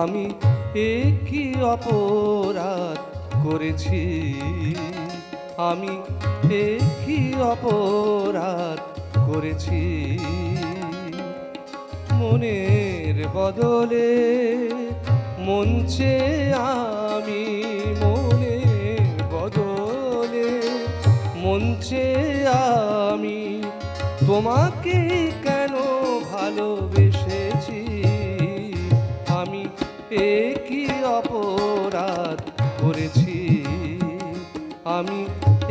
আমি একই অপরাধ করেছি। আমি একই অপরাধ করেছি। মনের বদলে মঞ্চে আমি মনের বদলে। মঞ্চে আমি তোমাকে কেন ভালোবেসেছি? আমি একই অপরাধ করেছি। আমি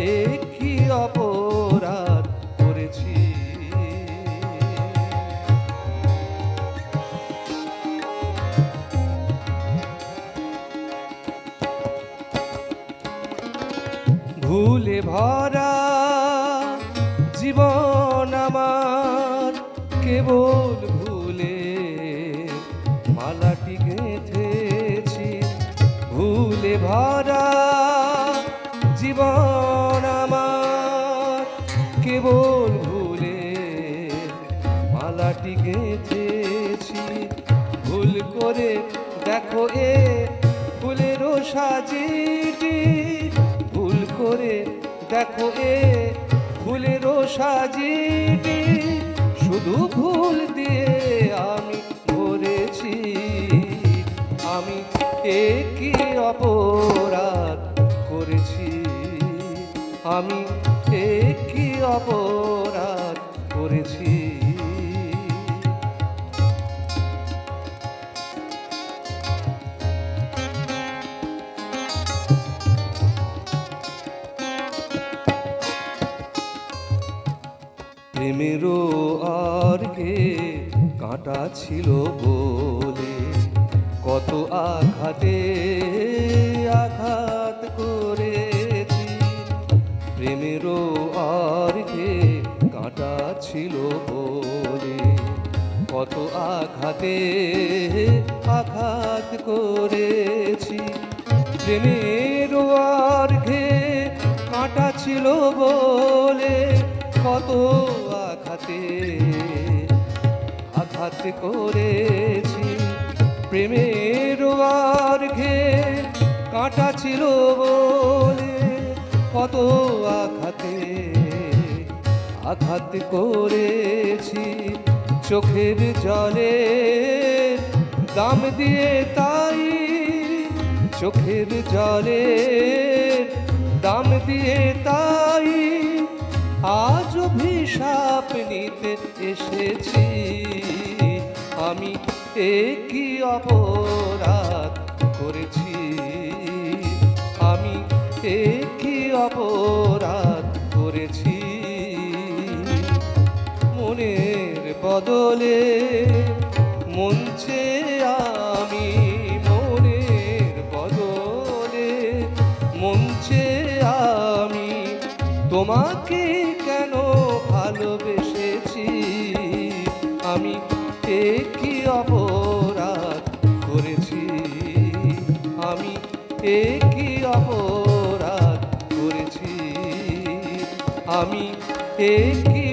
একই অপরাধ ভুলে ভরা জীবন আমার কেবল ভুলে মালাটি গেঁথেছি। ভুলে ভরা জীবন আমার কেবল ভুলে মালাটি গেঁথেছি। ভুল করে দেখো এ ফুলেরও সাজিটি। করে দেখো এ ফুলের সাজিটি শুধু ফুল দিয়ে আমি ভরেছি আমি এ একই অপরাধ করেছি? আমি এ একই অপরাধ করেছি? প্রেমেরও কে? কাঁটা ছিল বলে। কত আঘাতে, আঘাত করেছি। প্রেমেরও আর কে? কাঁটা ছিল বলে। কত আঘাতে, আঘাত করেছি। প্রেমের আর ঘে কাঁটা ছিল বলে। কত আঘাতে, আঘাত করেছি। প্রেমের ঘে কাঁটা ছিল বলে কত আঘাতে, আঘাত করেছি। চোখের জলে দাম দিয়ে তাই, চোখের জলে দাম দিয়ে তাই আজ অভিশাপ নিতে এসেছি। আমি একই অপরাধ করেছি। আমি একই অপরাধ করেছি। মনের বদলে মঞ্চে আমি মনের বদলে মঞ্চে আমি তোমাকে ভালোবেসেছি। আমি একই অপরাধ করেছি? আমি একই অপরাধ করেছি? আমি একই